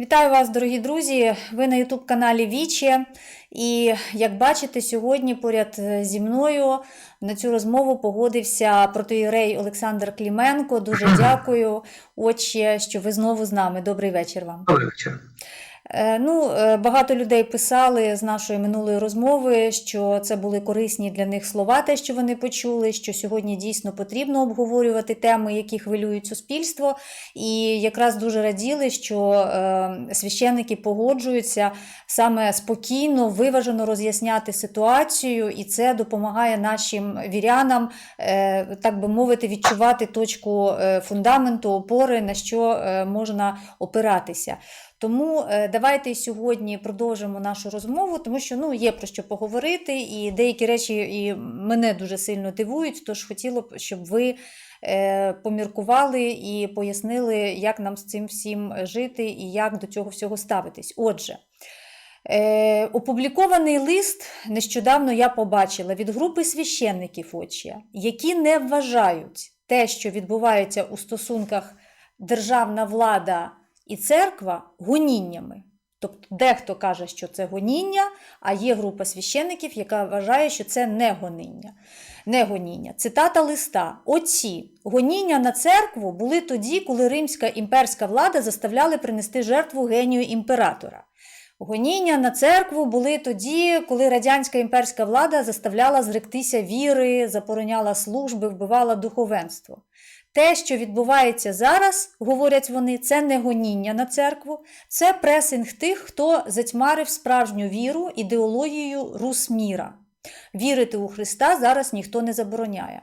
Вітаю вас, дорогі друзі! Ви на Ютуб-каналі Віче. І як бачите, сьогодні поряд е, зі мною на цю розмову погодився протоїрей Олександр Кліменко. Дуже дякую, отче, що ви знову з нами. Добрий вечір вам. Добрий вечір. Е, Ну, е, багато людей писали з нашої минулої розмови, що це були корисні для них слова, те, що вони почули, що сьогодні дійсно потрібно обговорювати теми, які хвилюють суспільство. І якраз дуже раділи, що е, священники погоджуються саме спокійно, виважено роз'ясняти ситуацію, і це допомагає нашим вірянам, так би мовити, відчувати точку фундаменту, опори, на що можна опиратися. Тому е, давайте сьогодні продовжимо нашу розмову, тому що ну, є про що поговорити, і деякі речі і мене дуже сильно дивують. Тож хотіло б, щоб ви е, поміркували і пояснили, як нам з цим всім жити і як до цього всього ставитись. Отже. Е, опублікований лист нещодавно я побачила від групи священників очі, які не вважають те, що відбувається у стосунках державна влада і церква гоніннями. Тобто дехто каже, що це гоніння, а є група священників, яка вважає, що це не гоніння. Не гоніння. Цитата листа: Отці, гоніння на церкву були тоді, коли римська імперська влада заставляли принести жертву генію імператора. Гоніння на церкву були тоді, коли радянська імперська влада заставляла зректися віри, забороняла служби, вбивала духовенство. Те, що відбувається зараз, говорять вони, це не гоніння на церкву, це пресинг тих, хто затьмарив справжню віру ідеологією Русміра. Вірити у Христа зараз ніхто не забороняє.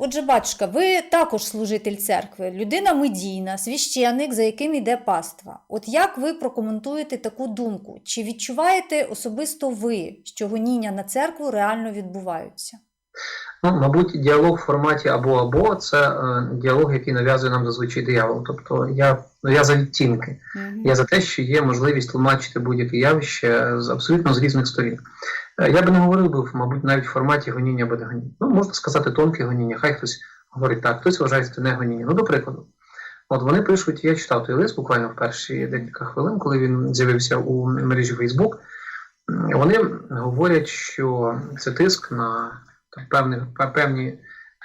Отже, батюшка, ви також служитель церкви, людина медійна, священник, за яким йде паства. От як ви прокоментуєте таку думку? Чи відчуваєте особисто ви, що гоніння на церкву реально відбуваються? Ну, мабуть, діалог в форматі або-або це е, діалог, який нав'язує нам зазвичай диявол. Тобто я, ну, я за відтінки. Мгм. Я за те, що є можливість тлумачити будь-яке явище з абсолютно з різних сторін. Е, Я би не говорив би, мабуть, навіть в форматі гоніння або не гоніння. Ну, можна сказати, тонке гоніння. Хай хтось говорить так, хтось вважає це не гоніння. Ну, до прикладу. От вони пишуть, я читав той лист буквально в перші декілька хвилин, коли він з'явився у мережі Facebook. Вони говорять, що це тиск на певні, певні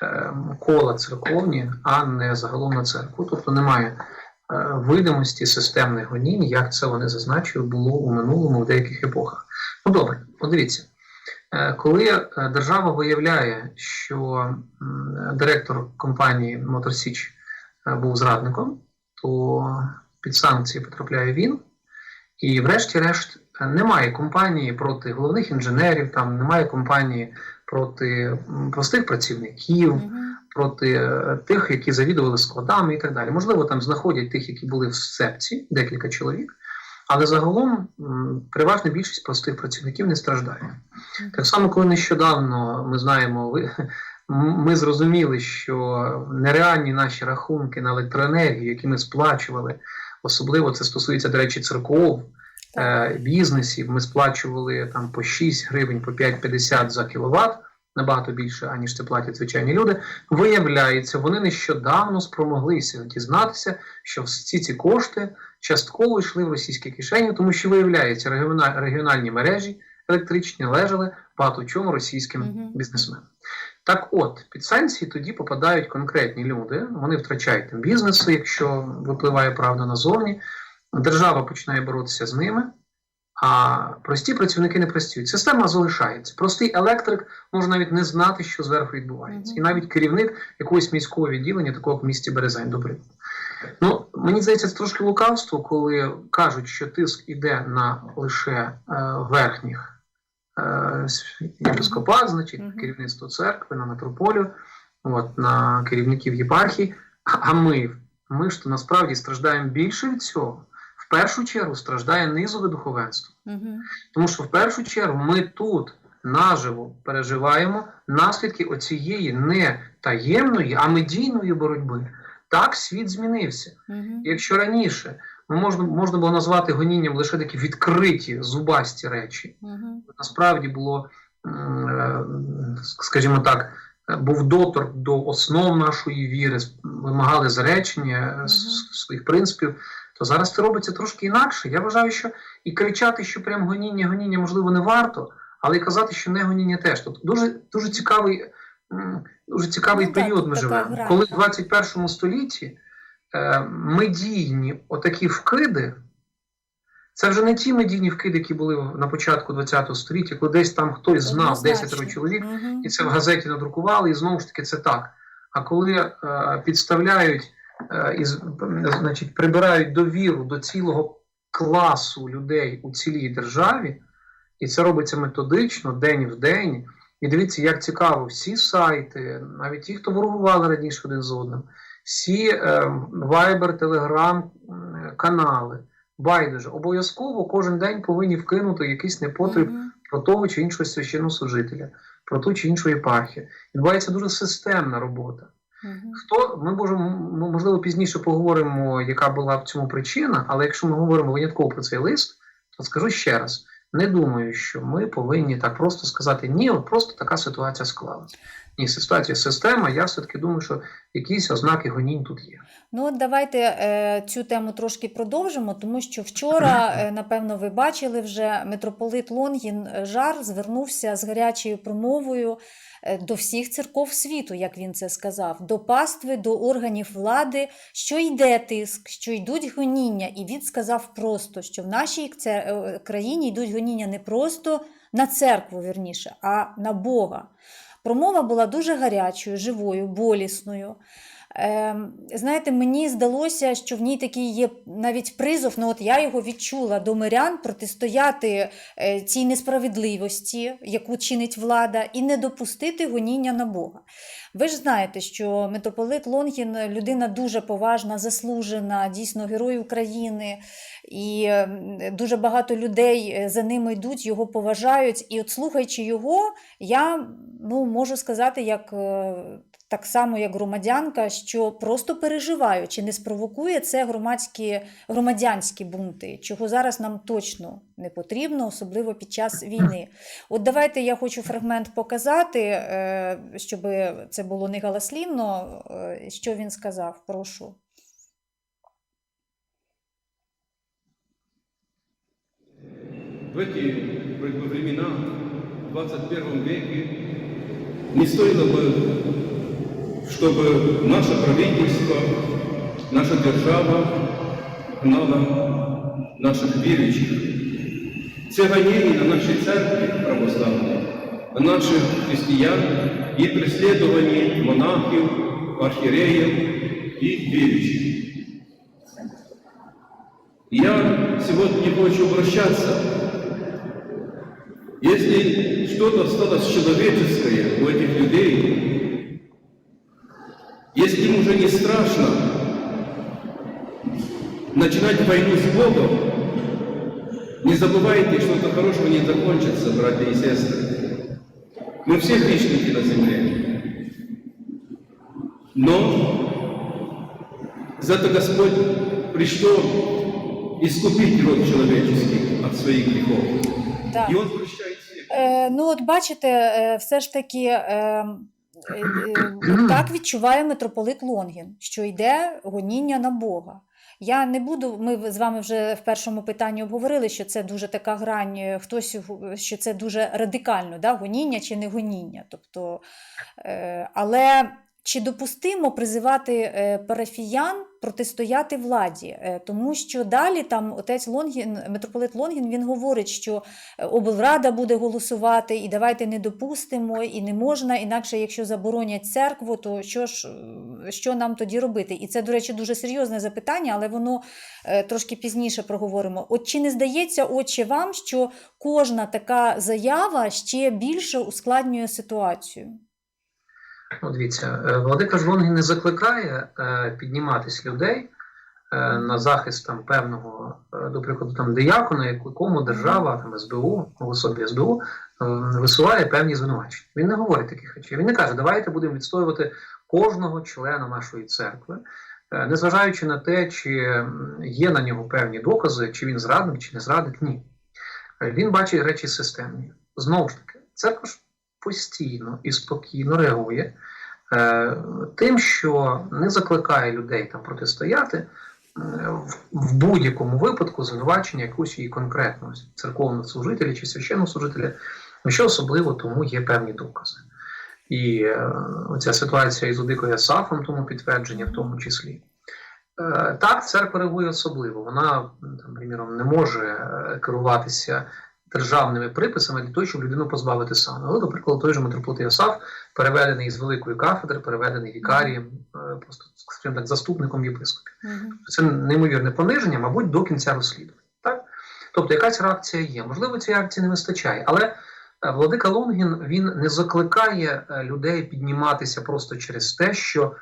е, кола церковні, а не загалом на церкву. Тобто немає е, видимості системних гонінь, як це вони зазначили, було у минулому в деяких епохах. Ну добре, подивіться. Е, Коли держава виявляє, що директор компанії Мотор Січ е, був зрадником, то під санкції потрапляє він, і, врешті-решт, немає компанії проти головних інженерів, там немає компанії проти простих працівників, проти е, тих, які завідували складами і так далі. Можливо, там знаходять тих, які були в сепці, декілька чоловік, але загалом переважна більшість простих працівників не страждає. Так само, коли нещодавно ми знаємо, ми зрозуміли, що нереальні наші рахунки на електроенергію, які ми сплачували, особливо це стосується, до речі, церков, е, бізнесів, ми сплачували там по 6 гривень, по 5,50 за кіловат, набагато більше, аніж це платять звичайні люди. Виявляється, вони нещодавно спромоглися дізнатися, що всі ці кошти частково йшли в російські кишені, тому що виявляється, регіональні мережі електричні належали багато чому російським Мгм. бізнесменам. Так от, під санкції тоді попадають конкретні люди, вони втрачають там бізнеси, якщо випливає правда назовні. Держава починає боротися з ними, а прості працівники не працюють. Система залишається. Простий електрик може навіть не знати, що зверху відбувається. І навіть керівник якогось міського відділення, такого в місті Березань, до прикладу. Ну, мені здається, це трошки лукавство, коли кажуть, що тиск іде на лише е, верхніх е, єпископат, значить, Мгм. керівництво церкви, на митрополію, от, на керівників єпархій. А- А ми, ми ж то насправді страждаємо більше від цього. Першу чергу страждає низове духовенство. Мгм. Тому що в першу чергу ми тут наживо переживаємо наслідки оцієї не таємної, а медійної боротьби. Так світ змінився. Мгм. Якщо раніше ну, можна, можна було назвати гонінням лише такі відкриті зубасті речі, Мгм. насправді було, е, скажімо так, був доторк до основ нашої віри, вимагали заречення с- Мгм. своїх принципів. То зараз це робиться трошки інакше. Я вважаю, що і кричати, що прям гоніння, гоніння, можливо, не варто, але й казати, що не гоніння теж. Тобто дуже, дуже цікавий, дуже цікавий Ну, так, період ми живемо. грань. Коли в 21 столітті е, медійні отакі вкиди. Це вже не ті медійні вкиди, які були на початку ХХ століття, коли десь там хтось знав Однозначно. 10 чоловік, Мгм. і це в газеті надрукували, і знову ж таки це так. А коли е, підставляють і значить, прибирають довіру до цілого класу людей у цілій державі, і це робиться методично, день в день. І дивіться, як цікаво, всі сайти, навіть ті, хто ворогували раніше один з одним, всі е, Viber, Telegram канали, байдуже, обов'язково кожен день повинні вкинути якийсь непотріб Мгм. про того чи іншого священнослужителя, про ту чи іншу єпархію. Відбувається дуже системна робота. Хто? Ми можемо можливо пізніше поговоримо, яка була в цьому причина, але якщо ми говоримо винятково про цей лист, то скажу ще раз: не думаю, що ми повинні так просто сказати ні, от просто така ситуація склалася. Ні, ситуація система. Я все-таки думаю, що якісь ознаки гонінь тут є. Ну, от давайте е, цю тему трошки продовжимо, тому що вчора, е, напевно, ви бачили вже митрополит Лонгін е, Жар звернувся з гарячою промовою е, до всіх церков світу, як він це сказав, до пастви, до органів влади, що йде тиск, що йдуть гоніння. І він сказав просто, що в нашій е, країні йдуть гоніння не просто на церкву, вірніше, а на Бога. Промова була дуже гарячою, живою, болісною. Ем, знаєте, мені здалося, що в ній такий є навіть призов, ну от я його відчула до мирян протистояти е, цій несправедливості, яку чинить влада, і не допустити гоніння на Бога. Ви ж знаєте, що митрополит Лонгін людина дуже поважна, заслужена, дійсно герой України, і ем, дуже багато людей е, за ним йдуть, його поважають. І от слухаючи його, я ну, можу сказати, як е, так само, як громадянка, що просто переживаю, чи не спровокує це громадські, громадянські бунти, чого зараз нам точно не потрібно, особливо під час війни. От давайте я хочу фрагмент показати, е, щоб це було не галаслівно, е, що він сказав. Прошу. в эти вроде бы, времена, в 21 веке, не стоило бы, чтобы наше правительство, наша держава гнала наших верующих. Це гонение на нашей церкви православной, на наших христиан и преследование монахов, архиереев и верующих. Я сегодня хочу обращаться. Если что-то осталось человеческое у этих людей, уже не страшно начинать войну с Богом, не забывайте, что это хорошего не закончится, братья и сестры. Мы все грешники на земле. Но зато Господь пришел искупить род человеческий от своих грехов. Так. И Он прощает всех. Е, ну, от бачите, е, все ж таки. Е, е, е, так відчуває митрополит Лонгін, що йде гоніння на Бога. Я не буду, ми з вами вже в першому питанні обговорили, що це дуже така грань, е, хтось що це дуже радикально, да, гоніння чи не гоніння. Тобто, е, але чи допустимо призивати е, парафіян протистояти владі? Е, тому що далі там отець Лонгін, митрополит Лонгін, він говорить, що е, облрада буде голосувати, і давайте не допустимо, і не можна. Інакше, якщо заборонять церкву, то що ж що нам тоді робити? І це, до речі, дуже серйозне запитання, але воно трошки пізніше проговоримо. От чи не здається, отче, вам, що кожна така заява ще більше ускладнює ситуацію? Ну, дивіться, е, Владика Жлонгін не закликає е, підніматись людей е, на захист там певного, до прикладу, там диякона, якому держава, там СБУ, в особі СБУ, висуває певні звинувачення. Він не говорить таких речей. Він не каже, давайте будемо відстоювати кожного члена нашої церкви, незважаючи на те, чи є на нього певні докази, чи він зрадник, чи не зрадник, ні. Він бачить речі системні. Знову ж таки, ж постійно і спокійно реагує е, тим, що не закликає людей там протистояти, в- в будь-якому випадку звинувачення якусь її конкретного церковного служителя чи священного служителя, що особливо тому є певні докази. І е, оця ситуація із Удикою Асафом, тому підтвердження в тому числі. Е, так, церква реагує особливо. Вона, там, приміром, не може е, керуватися державними приписами для того, щоб людину позбавити сану. Але, до прикладу, той же митрополит Асаф переведений із великої кафедри, переведений вікарієм, е, просто скажімо так, заступником єпископів. Мгм. Це неймовірне пониження, мабуть, до кінця розслідування. Так? Тобто якась реакція є. Можливо, цієї реакції не вистачає, але е, Владика Лонгін він не закликає е, людей підніматися просто через те, що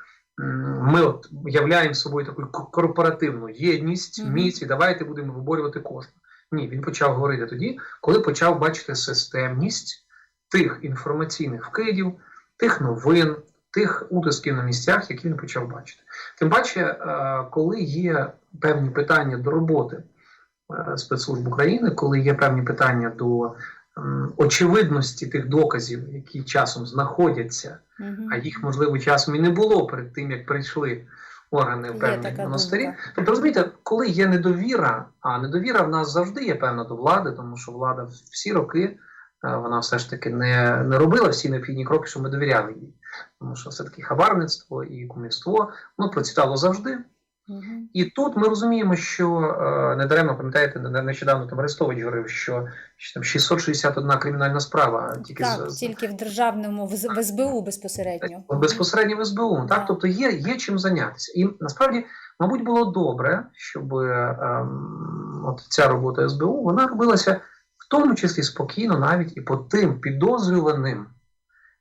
ми от являємо собою таку ко- корпоративну єдність, міць, і давайте будемо виборювати кожного. Ні, він почав говорити тоді, коли почав бачити системність тих інформаційних вкидів, тих новин, тих утисків на місцях, які він почав бачити. Тим паче, е, коли є певні питання до роботи е, спецслужб України, коли є певні питання до очевидності тих доказів, які часом знаходяться, а їх, можливо, часом і не було перед тим, як прийшли органи в Є монастирі. думка. Тобто, розумієте, коли є недовіра, а недовіра в нас завжди є певна до влади, тому що влада всі роки е, вона все ж таки не, не робила всі необхідні кроки, щоб ми довіряли їй. Тому що все-таки хабарництво і кумівство воно процвітало завжди. І тут ми розуміємо, що е, недаремно пам'ятаєте, не- нещодавно там Арестович говорив, що, що там 661 кримінальна справа тільки Так, з, тільки в державному в в СБУ безпосередньо. безпосередньо в СБУ. Так, Так. тобто є, є чим зайнятися. І насправді, мабуть, було добре, щоб е, ем, от ця робота СБУ вона робилася в тому числі спокійно, навіть і по тим підозрюваним,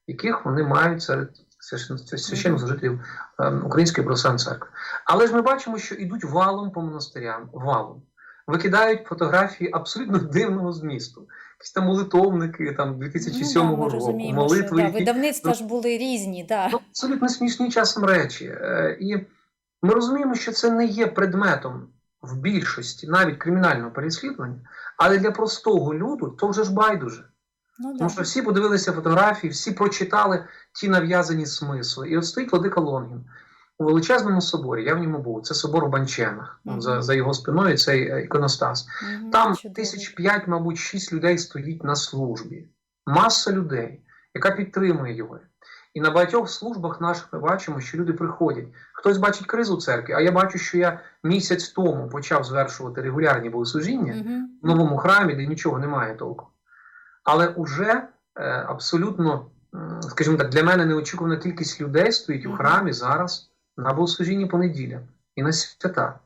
яких вони мають серед священнослужителів ем, Української православної церкви. Але ж ми бачимо, що йдуть валом по монастирям, валом. Викидають фотографії абсолютно дивного змісту. Якісь там молитовники там 2007 Ну, да, року, розуміємо, молитви, що, да, які видавництва ж були різні, да. ну, абсолютно смішні часом речі. Е, І ми розуміємо, що це не є предметом в більшості навіть кримінального переслідування, але для простого люду то вже ж байдуже. Ну. Тому що всі подивилися фотографії, всі прочитали ті нав'язані смисли. І от стоїть Владика Лонгін у величезному соборі. Я в ньому був. Це собор у Банченах. Мгм. За, за його спиною цей е, іконостас. Мгм, Там тисяч п'ять, мабуть, шість людей стоїть на службі. Маса людей, яка підтримує його. І на багатьох службах наших ми бачимо, що люди приходять. Хтось бачить кризу в церкві, а я бачу, що я місяць тому почав звершувати регулярні богослужіння Мгм. в новому храмі, де нічого немає толку. Але уже е, абсолютно, скажімо так, для мене неочікувана кількість людей стоїть у храмі зараз на богослужінні по неділям і на свята.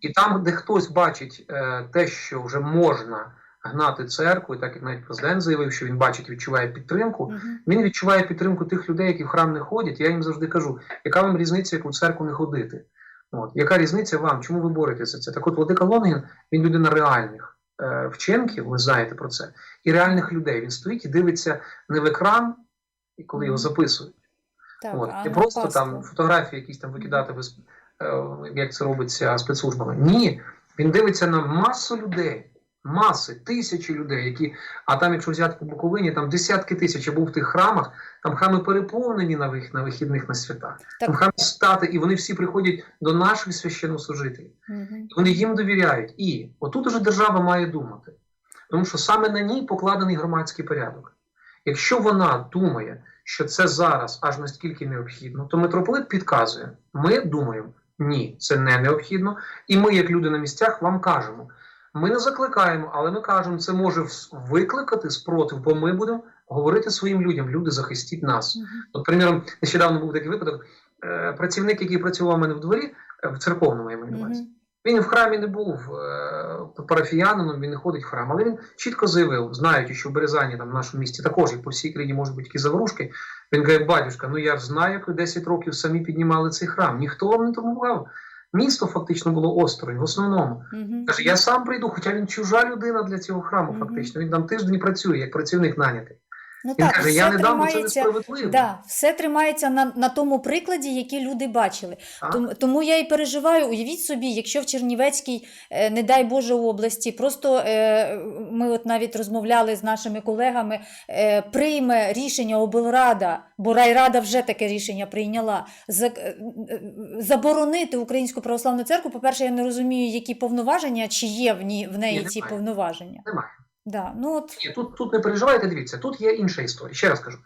І там, де хтось бачить е, те, що вже можна гнати церкву, і так як навіть президент заявив, що він бачить, відчуває підтримку. Мгм. Він відчуває підтримку тих людей, які в храм не ходять. Я їм завжди кажу, яка вам різниця, як у церкву не ходити? От яка різниця вам? Чому ви боретеся за це? Так от Владика Лонгін, він людина реальних е, вчинків, ви знаєте про це, і реальних людей. Він стоїть і дивиться не в екран, коли його записують. Так, От. І просто паству? там фотографії якісь там викидати, е, як це робиться спецслужбами. Ні, він дивиться на масу людей, маси, тисячі людей, які, а там, якщо взяти по Буковині, там десятки тисяч я був в тих храмах, там храми переповнені на, вих, на вихідних на свята. Там Так. храми стати, і вони всі приходять до наших священнослужителів. Мгм. Вони їм довіряють. І отут уже держава має думати. Тому що саме на ній покладений громадський порядок. Якщо вона думає, що це зараз аж наскільки необхідно, то митрополит підказує: ми думаємо, ні, це не необхідно. І ми, як люди на місцях, вам кажемо. Ми не закликаємо, але ми кажемо, це може викликати спротив, бо ми будемо говорити своїм людям: люди, захистіть нас. Мгм. От, приміром, нещодавно був такий випадок. Е, Працівник, який працював у мене в дворі, е, в церковному я маю на увазі, він в храмі не був е, парафіянином, він не ходить в храм, але він чітко заявив, знаючи, що в Березані, там в нашому місті, також і по всій країні можуть бути такі заворушки. Він каже, батюшка, ну я ж знаю, як ви 10 років самі піднімали цей храм. Ніхто вам не допомагав. Місто фактично було осторонь, в основному. Мгм. Каже, я сам прийду, хоча він чужа людина для цього храму, Мгм. фактично. Він там тиждень працює, як працівник нанятий. Ну Він так, каже, я все не дам, це тримається, несправедливо. да, все тримається на, на тому прикладі, який люди бачили. Тому, тому я і переживаю. Уявіть собі, якщо в Чернівецькій, е, не дай Боже, області, просто е, ми от навіть розмовляли з нашими колегами, е, прийме рішення облрада, бо райрада вже таке рішення прийняла. За, заборонити Українську православну церкву. По-перше, я не розумію, які повноваження, чи є в, ній, в неї ці немає. повноваження. Немає. Да, ну от, Ні, тут, тут не переживайте, дивіться, тут є інша історія. Ще раз кажу.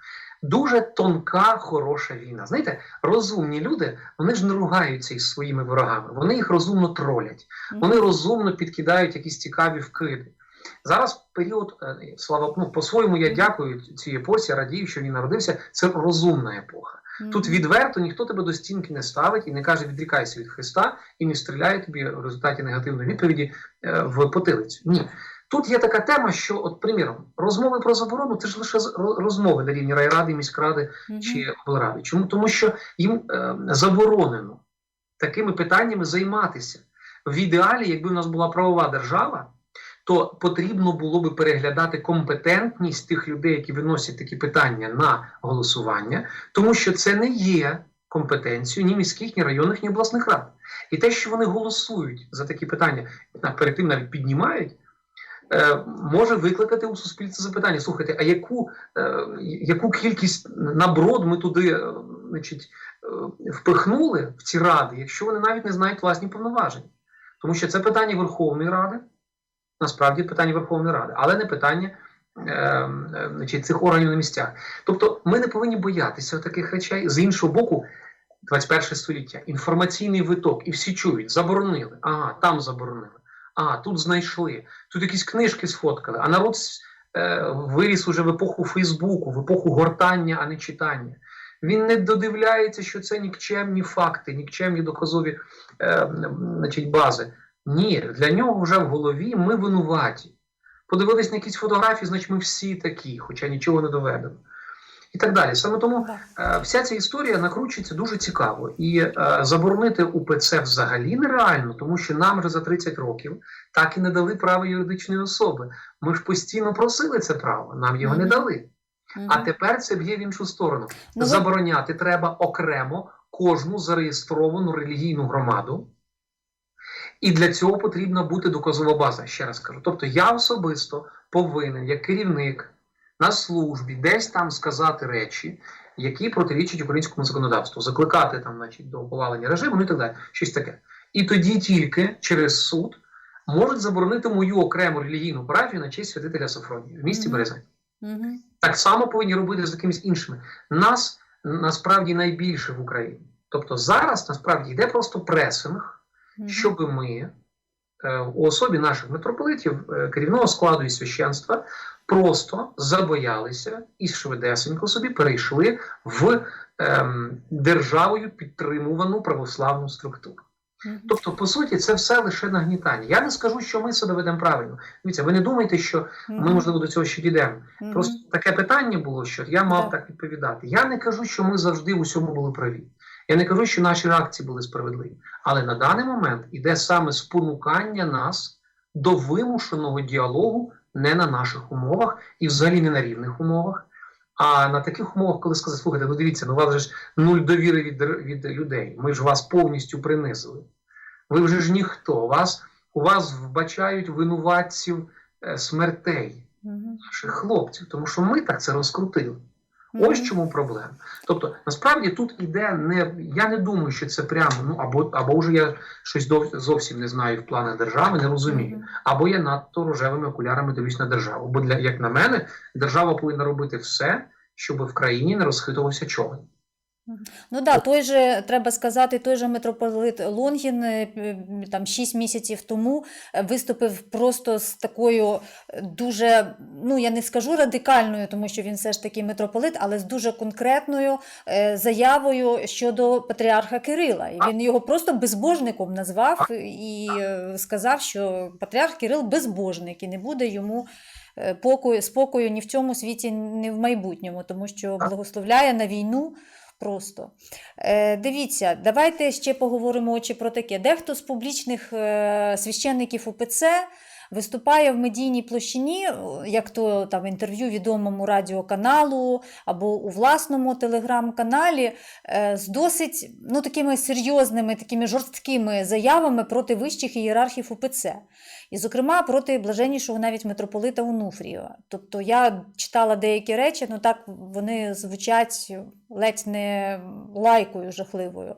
Дуже тонка, хороша війна. Знаєте, розумні люди, вони ж не ругаються із своїми ворогами, вони їх розумно тролять, вони розумно підкидають якісь цікаві вкиди. Зараз період, е, слава ну, по-своєму, я дякую цій епосі, радію, що він народився. Це розумна епоха. Тут відверто ніхто тебе до стінки не ставить і не каже відрікайся від Христа і не стріляє тобі в результаті негативної відповіді е, в потилицю. Ні. Тут є така тема, що, от, приміром, розмови про заборону це ж лише розмови на рівні райради, міськради чи облради. Чому? Тому що їм е, заборонено такими питаннями займатися. В ідеалі, якби в нас була правова держава, то потрібно було би переглядати компетентність тих людей, які виносять такі питання на голосування, тому що це не є компетенцією ні міських, ні районних, ні обласних рад. І те, що вони голосують за такі питання, перед тим навіть піднімають. Е, Може викликати у суспільстві запитання: слухайте, а яку, е, яку кількість наброд ми туди е, значить, впихнули в ці ради, якщо вони навіть не знають власні повноваження? Тому що це питання Верховної Ради, насправді питання Верховної Ради, але не питання значить, цих органів на місцях. Тобто ми не повинні боятися таких речей. З іншого боку, 21 століття, інформаційний виток, і всі чують, заборонили. Ага, там заборонили. Ага, тут знайшли, тут якісь книжки сфоткали, а народ е, виріс уже в епоху Фейсбуку, в епоху гортання, а не читання. Він не додивляється, що це нікчемні факти, нікчемні доказові е, значить, бази. Ні, для нього вже в голові ми винуваті. Подивились на якісь фотографії, значить ми всі такі, хоча нічого не доведено. І так далі. Саме тому е, вся ця історія накручується дуже цікаво. І е, заборонити УПЦ взагалі нереально, тому що нам вже за 30 років так і не дали право юридичної особи. Ми ж постійно просили це право, нам його не дали. А тепер це б'є в іншу сторону. Ну, Забороняти треба окремо кожну зареєстровану релігійну громаду. І для цього потрібна бути доказова база, ще раз кажу. Тобто я особисто повинен, як керівник на службі, десь там сказати речі, які протирічать українському законодавству, закликати там, значить, до повалення режиму, ну і так далі. Щось таке. І тоді тільки через суд можуть заборонити мою окрему релігійну парафію на честь святителя Софронія в місті Мгм. Березань. Мгм. Так само повинні робити з якимись іншими. Нас насправді найбільше в Україні. Тобто зараз насправді йде просто пресинг, Мгм. щоб ми е, у особі наших митрополитів, е, керівного складу і священства просто забоялися і швидесенько собі перейшли в ем, державою підтримувану православну структуру. Тобто, по суті, це все лише нагнітання. Я не скажу, що ми себе ведемо правильно. Дивіться, ви не думайте, що ми можливо до цього ще дійдемо. Просто таке питання було, що я мав Так. так відповідати. Я не кажу, що ми завжди в усьому були праві. Я не кажу, що наші реакції були справедливі. Але на даний момент іде саме спонукання нас до вимушеного діалогу не на наших умовах і взагалі не на рівних умовах. А на таких умовах, коли сказати, слухайте, ну дивіться, ну у вас же ж нуль довіри від, від людей. Ми ж вас повністю принизили. Ви вже ж ніхто. Вас, у вас вбачають винуватців е, смертей наших хлопців, тому що ми так це розкрутили. Ось чому проблема. Тобто, насправді тут іде не. Я не думаю, що це прямо, ну або або вже я щось зовсім не знаю в планах держави, не розумію. Або я надто рожевими окулярами дивлюсь на державу. Бо для як на мене, держава повинна робити все, щоб в країні не розхитувався човен. Ну да, той же, треба сказати, той же митрополит Лонгін е, там 6 місяців тому е, виступив просто з такою е, дуже, ну я не скажу радикальною, тому що він все ж таки митрополит, але з дуже конкретною е, заявою щодо патріарха Кирила. І він його просто безбожником назвав і е, сказав, що патріарх Кирил безбожник і не буде йому. Покою, спокою ні в цьому світі, ні в майбутньому, тому що благословляє на війну Просто. Е, дивіться, давайте ще поговоримо очі про таке. Дехто з публічних е, священників УПЦ виступає в медійній площині, як то там інтерв'ю відомому радіоканалу або у власному телеграм-каналі, е, з досить ну, такими серйозними, такими жорсткими заявами проти вищих ієрархів УПЦ. І, зокрема, проти блаженнішого навіть митрополита Онуфрієва. Тобто я читала деякі речі, ну так вони звучать ледь не лайкою жахливою.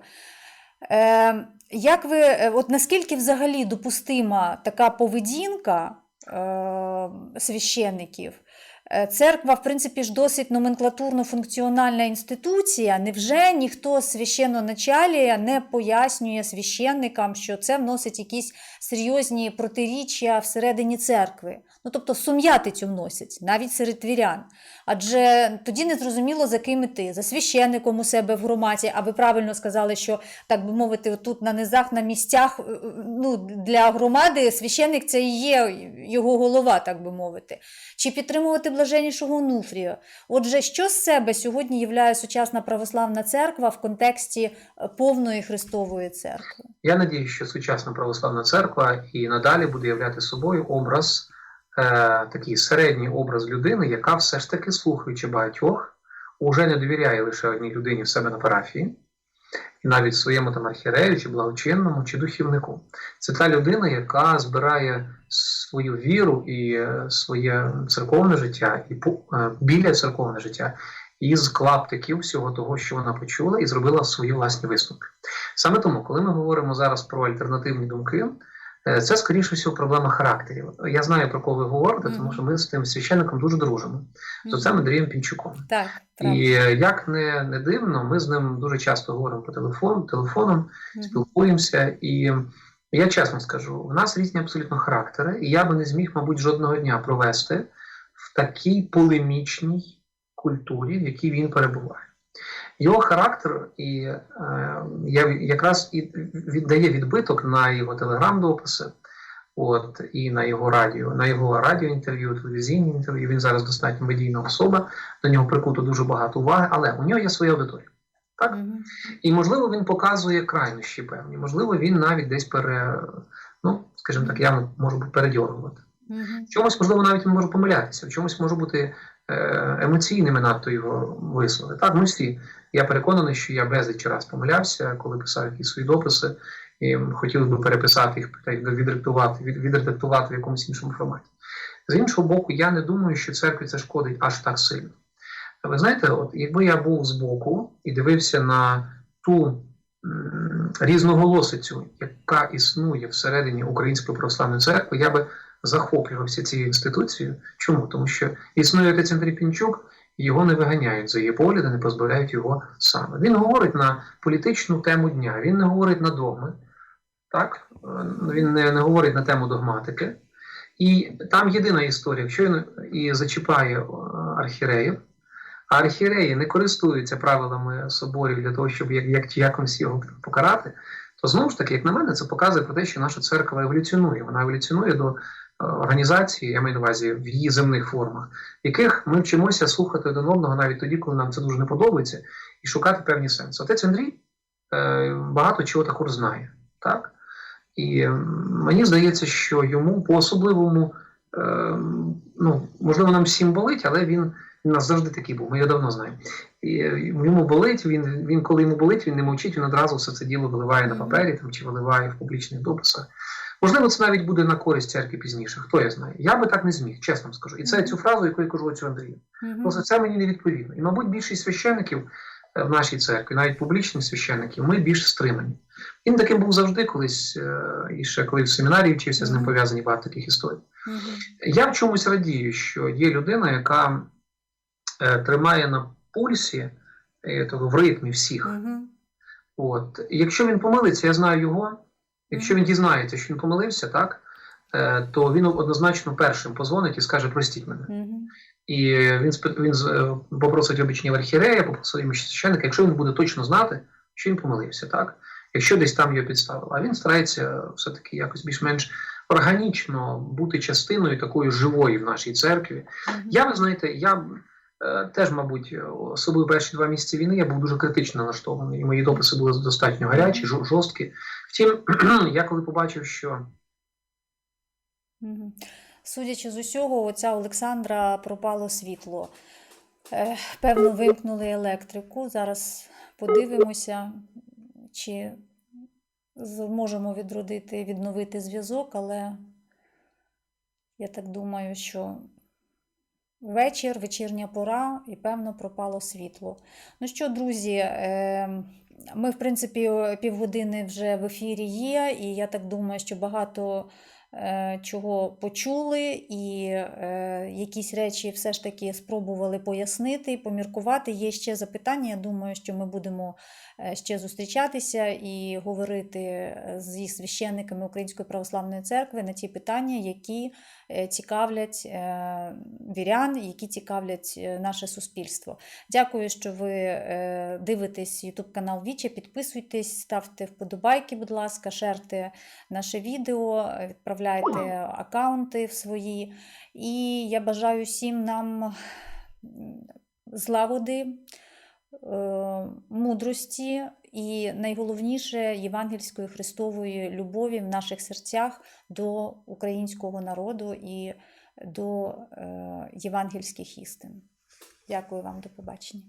Е, як ви, е, от наскільки взагалі допустима така поведінка е, священників? Е, Церква, в принципі, ж досить номенклатурно-функціональна інституція. Невже ніхто з священноначалія не пояснює священникам, що це вносить якісь серйозні протиріччя всередині церкви? Ну, тобто сум'ятицю вносять, навіть серед вірян. Адже тоді не зрозуміло, за ким іти, за священником у себе в громаді, а ви правильно сказали, що, так би мовити, тут на низах, на місцях е, е, ну, для громади священник це і є його голова, так би мовити. Чи підтримувати блаженнішого Онуфрія? Отже, що з себе сьогодні являє сучасна православна церква в контексті е, повної Христової церкви? Я надію, що сучасна православна церква і надалі буде являти собою образ, такий середній образ людини, яка все ж таки, слухаючи багатьох, уже не довіряє лише одній людині в себе на парафії, і навіть своєму там архірею, чи благочинному, чи духівнику. Це та людина, яка збирає свою віру і е, своє церковне життя, і е, біля церковне життя із клаптиків всього того, що вона почула, і зробила свої власні висновки. Саме тому, коли ми говоримо зараз про альтернативні думки, е, це скоріше всього проблема характерів. Я знаю про кого ви говорите, тому що ми з тим священником дуже дружимо. з отцем Андрієм Пінчуком. Так, правда. І е, як не, не дивно, ми з ним дуже часто говоримо по телефону, телефоном, спілкуємося. І я чесно скажу, в нас різні абсолютно характери, і я би не зміг, мабуть, жодного дня провести в такій полемічній культурі, в якій він перебуває. Його характер і е, якраз і віддає відбиток на його телеграм-дописи, от і на його радіо, на його радіоінтерв'ю, телевізійні інтерв'ю. Він зараз достатньо медійна особа, до нього прикуто дуже багато уваги, але у нього є своя аудиторія. Так? І можливо він показує крайнощі певні. Можливо, він навіть десь пере, ну, скажімо так, я можу передьоргувати. Мгм. В чомусь, можливо, навіть він може помилятися, в чомусь може бути емоційними надто його вислови. Так, ми всі. Я переконаний, що я безліч раз помилявся, коли писав якісь свої дописи, і хотів би переписати їх, відредактувати, відредактувати в якомусь іншому форматі. З іншого боку, я не думаю, що церкві це шкодить аж так сильно. Ви знаєте, от якби я був збоку і дивився на ту різноголосицю, яка існує всередині Української православної церкви, я би захоплювався цією інституцією. Чому? Тому що існує отець Андрій Пінчук, його не виганяють за її погляди, не позбавляють його саме. Він говорить на політичну тему дня, він не говорить на догми, так? Він не, не говорить на тему догматики. І там єдина історія, якщо він і зачіпає е, архіреїв, а архіреї не користуються правилами соборів для того, щоб як, як якось його покарати, то знову ж таки, як на мене, це показує про те, що наша церква еволюціонує. Вона еволюціонує до організації, я маю на увазі в її земних формах, яких ми вчимося слухати один одного навіть тоді, коли нам це дуже не подобається, і шукати певні сенси. Отець Андрій е, багато чого також знає, так? І мені здається, що йому по-особливому, е, ну, можливо, нам всім болить, але він, він у нас завжди такий був, ми його давно знаємо. І е, йому болить, він, він коли йому болить, він не мовчить, він одразу все це діло виливає на папері там, чи виливає в публічних дописах. Можливо, це навіть буде на користь церкви пізніше, хто я знає. Я би так не зміг, чесно вам скажу. І це цю фразу, яку я кажу оцю Андрію. Просто це мені не відповідно. І, мабуть, більшість священиків е, в нашій церкві, навіть публічні священики, ми більш стримані. Він таким був завжди колись, е, і ще коли в семінарії вчився, з ним пов'язані багато таких історій. Я в чомусь радію, що є людина, яка е, тримає на пульсі в ритмі всіх. От. І якщо він помилиться, я знаю його. Якщо він дізнається, що він помилився, так, е, то він однозначно першим позвонить і скаже: простіть мене. І він, він е, попросить обічні в архірея, попросить священника, якщо він буде точно знати, що він помилився, так? Якщо десь там його підставили. А він старається все-таки якось більш-менш органічно бути частиною такої живої в нашій церкві. Мгм. Я, ви знаєте, я теж, мабуть, особливо перші два місяці війни я був дуже критично налаштований, і мої дописи були достатньо гарячі, жорсткі. Втім, я коли побачив, що Судячи з усього, оця Олександра пропало світло. Е, Певно, вимкнули електрику. Зараз подивимося, чи зможемо відродити, відновити зв'язок, але я так думаю, що вечір, вечірня пора, і певно пропало світло. Ну що, друзі, е, ми, в принципі, півгодини вже в ефірі є, і я так думаю, що багато е, чого почули, і е, якісь речі все ж таки спробували пояснити, поміркувати. Є ще запитання. Я думаю, що ми будемо е, ще зустрічатися і говорити зі священниками Української православної церкви на ті питання, які цікавлять е, вірян, які цікавлять е, наше суспільство. Дякую, що ви е, дивитесь YouTube канал Віче. Підписуйтесь, ставте вподобайки, будь ласка, шерте наше відео, е, відправляйте аккаунти в свої. І я бажаю всім нам злагоди, е, мудрості і найголовніше євангельської Христової любові в наших серцях до українського народу і до е, євангельських істин. Дякую вам, до побачення.